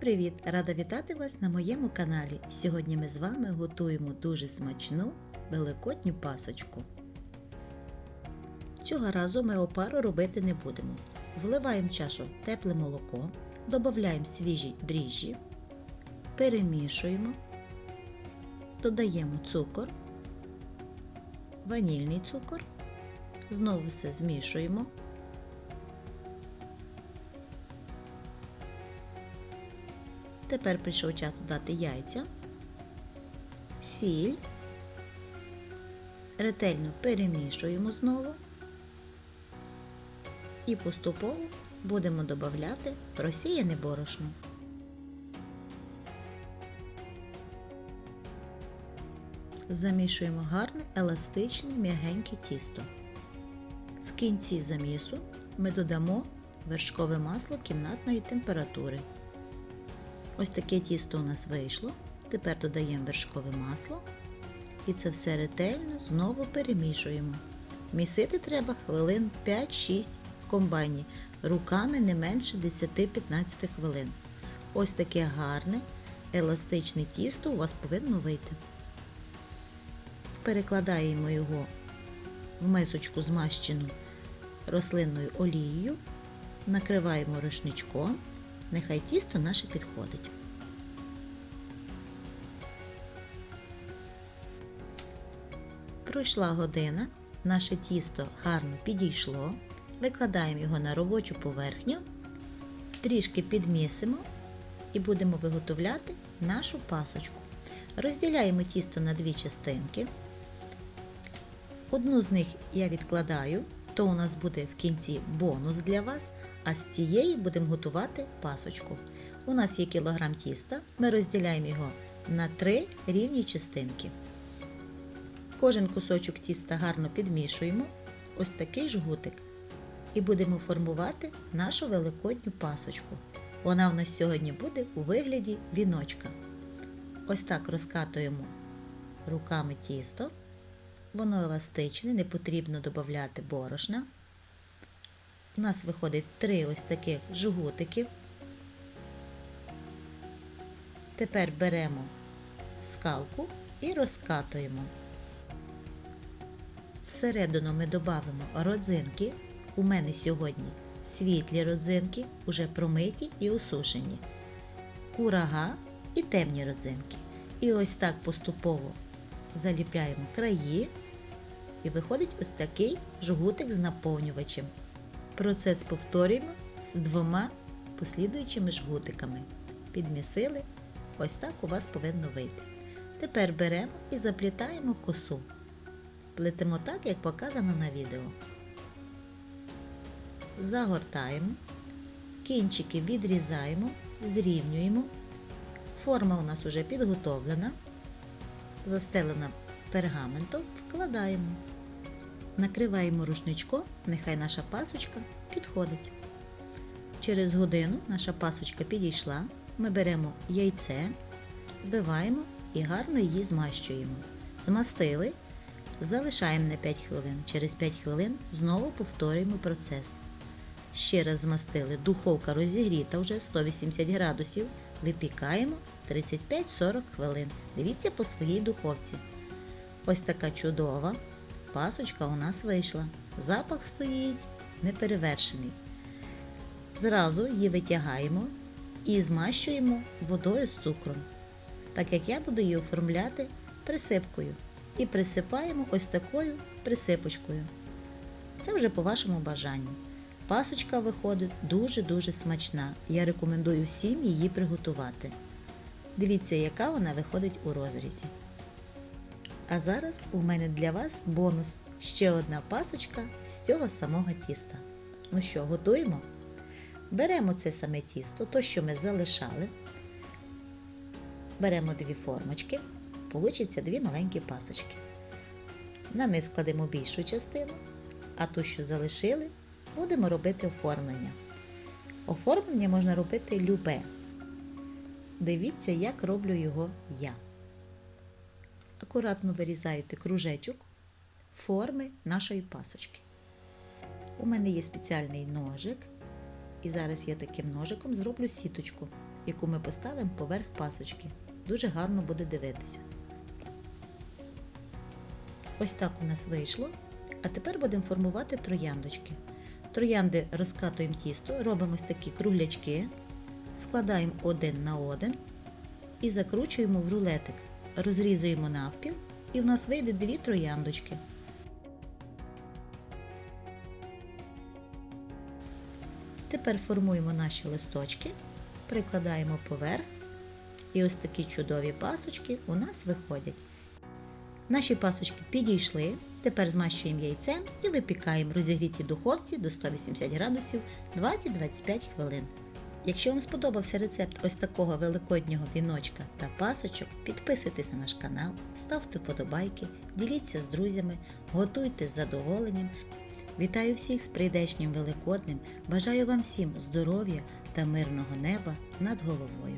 привіт! Рада вітати вас на моєму каналі. Сьогодні ми з вами готуємо дуже смачну великодню пасочку. Цього разу ми опару робити не будемо. Вливаємо в чашу тепле молоко, додаємо свіжі дріжджі, перемішуємо, додаємо цукор, ванільний цукор, знову все змішуємо. Тепер прийшов час додати яйця, сіль, ретельно перемішуємо знову і поступово будемо додати просіяне борошно. Замішуємо гарне, еластичне, м'ягеньке тісто. В кінці замісу ми додамо вершкове масло кімнатної температури. Ось таке тісто у нас вийшло. Тепер додаємо вершкове масло і це все ретельно знову перемішуємо. Місити треба хвилин 5-6 в комбайні, руками не менше 10-15 хвилин. Ось таке гарне, еластичне тісто у вас повинно вийти. Перекладаємо його в мисочку змащену рослинною олією, накриваємо рушничком. Нехай тісто наше підходить. Пройшла година, наше тісто гарно підійшло. Викладаємо його на робочу поверхню, трішки підмісимо і будемо виготовляти нашу пасочку. Розділяємо тісто на дві частинки. Одну з них я відкладаю, то у нас буде в кінці бонус для вас, а з цієї будемо готувати пасочку. У нас є кілограм тіста, ми розділяємо його на три рівні частинки. Кожен кусочок тіста гарно підмішуємо, ось такий жгутик. І будемо формувати нашу великодню пасочку. Вона в нас сьогодні буде у вигляді віночка. Ось так розкатуємо руками тісто. Воно еластичне, не потрібно додати борошна. У нас виходить три ось таких жгутиків. Тепер беремо скалку і розкатуємо. Всередину ми додамо родзинки. У мене сьогодні світлі родзинки, уже промиті і осушені, курага і темні родзинки. І ось так поступово заліпляємо краї і виходить ось такий жгутик з наповнювачем. Процес повторюємо з двома послідуючими жгутиками. Підмісили, ось так у вас повинно вийти. Тепер беремо і заплітаємо косу. Плетемо так, як показано на відео. Загортаємо, кінчики відрізаємо, зрівнюємо. Форма у нас вже підготовлена, застелена пергаментом, вкладаємо. Накриваємо рушничком, нехай наша пасочка підходить. Через годину наша пасочка підійшла. Ми беремо яйце, збиваємо і гарно її змащуємо. Змастили, залишаємо на 5 хвилин. Через 5 хвилин знову повторюємо процес. Ще раз змастили, духовка розігріта вже 180 градусів. Випікаємо 35-40 хвилин. Дивіться по своїй духовці. Ось така чудова пасочка у нас вийшла. Запах стоїть неперевершений. Зразу її витягаємо і змащуємо водою з цукром. Так як я буду її оформляти присипкою. І присипаємо ось такою присипочкою. Це вже по вашому бажанню. Пасочка виходить дуже-дуже смачна. Я рекомендую всім її приготувати. Дивіться, яка вона виходить у розрізі. А зараз у мене для вас бонус. Ще одна пасочка з цього самого тіста. Ну що, готуємо? Беремо це саме тісто, то, що ми залишали. Беремо дві формочки, получиться дві маленькі пасочки. На низ кладемо більшу частину, а ту, що залишили, будемо робити оформлення. Оформлення можна робити любе. Дивіться, як роблю його я. Акуратно вирізаєте кружечок форми нашої пасочки. У мене є спеціальний ножик, і зараз я таким ножиком зроблю сіточку. яку ми поставимо поверх пасочки. Дуже гарно буде дивитися. Ось так у нас вийшло. А тепер будемо формувати трояндочки. Троянди розкатуємо тісто, робимо ось такі круглячки, складаємо один на один і закручуємо в рулетик. Розрізуємо навпіл, і в нас вийде дві трояндочки. Тепер формуємо наші листочки, прикладаємо поверх, і ось такі чудові пасочки у нас виходять. Наші пасочки підійшли. Тепер змащуємо яйцем і випікаємо розігрітій духовці до 180 градусів 20-25 хвилин. Якщо вам сподобався рецепт ось такого великоднього віночка та пасочок, підписуйтесь на наш канал, ставте вподобайки, діліться з друзями, готуйте з задоволенням. Вітаю всіх з прийдешнім Великоднем! Бажаю вам всім здоров'я та мирного неба над головою!